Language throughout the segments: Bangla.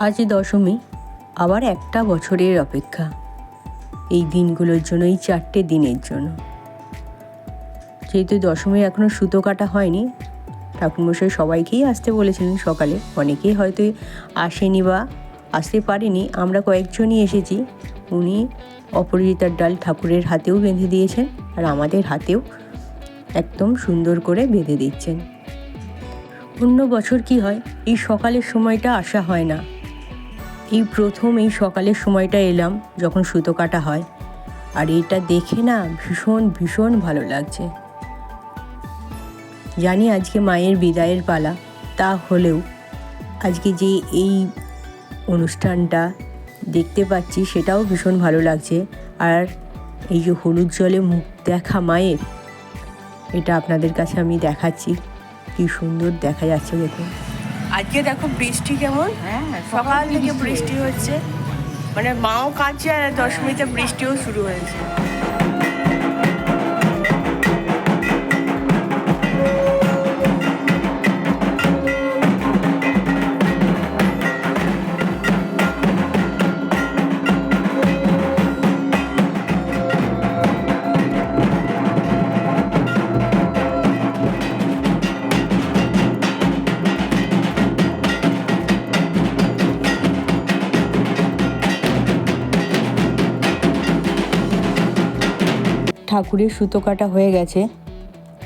আজ দশমী আবার একটা বছরের অপেক্ষা। এই দিনগুলোর জন্য এই চারটে দিনের জন্য। যেহেতু দশমী এখনও সুতো কাটা হয়নি, ঠাকুরমশাই সবাইকেই আসতে বলেছিলেন সকালে। অনেকেই হয়তো আসেনি বা আসতে পারেনি। আমরা কয়েকজনই এসেছি। উনি অপরাজিতার ডাল ঠাকুরের হাতেও বেঁধে দিয়েছেন আর আমাদের হাতেও একদম সুন্দর করে বেঁধে দিচ্ছেন। অন্য বছর কি হয়? এই সকালের সময়টা আসা হয় না। এই প্রথম এই সকালের সময়টা এলাম যখন সুতো কাটা হয়। আর এটা দেখে না ভীষণ ভীষণ ভালো লাগছে। জানি আজকে মায়ের বিদায়ের পালা, তা হলেও আজকে যে এই অনুষ্ঠানটা দেখতে পাচ্ছি সেটাও ভীষণ ভালো লাগছে। আর এই যে হলুদ জলে মুখ দেখা মায়ের, এটা আপনাদের কাছে আমি দেখাচ্ছি। কি সুন্দর দেখা যাচ্ছে দেখুন। আজকে দেখো বৃষ্টি কেমন? হ্যাঁ সকাল থেকে বৃষ্টি। হচ্ছে। মানে মাও কাঁদছে আর দশমীতে বৃষ্টিও শুরু হয়েছে। ঠাকুরের সুতো কাটা হয়ে গেছে।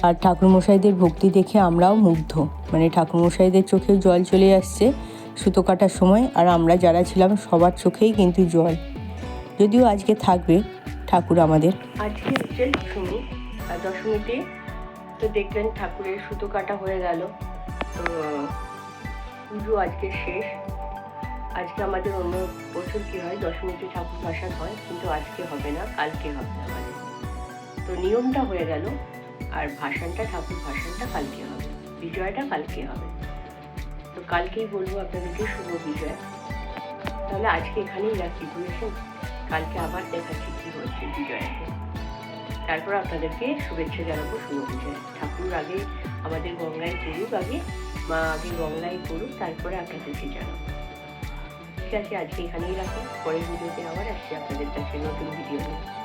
আর ঠাকুরমশাইদের ভক্তি দেখে আমরাও মুগ্ধ। মানে ঠাকুরমশাইদের চোখেও জল চলে আসছে সুতো কাটার সময়। আর আমরা যারা ছিলাম, সবার চোখেই কিন্তু জল। যদিও আজকে থাকবে ঠাকুর আমাদের। আজকে হচ্ছে দশমী আর দশমীতে তো দেখলেন ঠাকুরের সুতো কাটা হয়ে গেল। তো, পুজো আজকে শেষ। আজকে আমাদের অন্য বছর কি হয়? দশমীতে ঠাকুর ভাসান হয়, কিন্তু আজকে হবে না, কালকে হবে আমাদের। তো নিয়মটা হয়ে গেল। আর ভাসানটা ঠাকুর ভাষণটা কালকে হবে। বিজয়টা কালকে হবে। তো কালকেই বলব আপনাদেরকে শুভ বিজয়। তাহলে আজকে এখানেই রাখি, বুঝেছেন? কালকে আবার দেখাচ্ছি কি হচ্ছে বিজয়াতে তারপর আপনাদেরকে শুভেচ্ছা জানাব শুভ বিজয়। ঠাকুর আগে আমাদের গঙ্গায় করুক আগে, মা আগে গঙ্গায় করুক তারপরে আপনাদেরকে জানাব। ঠিক আছে, আজকে এখানেই রাখো। পরের ভিডিওতে আবার আসছি আপনাদের কাছে নতুন ভিডিও নিয়ে।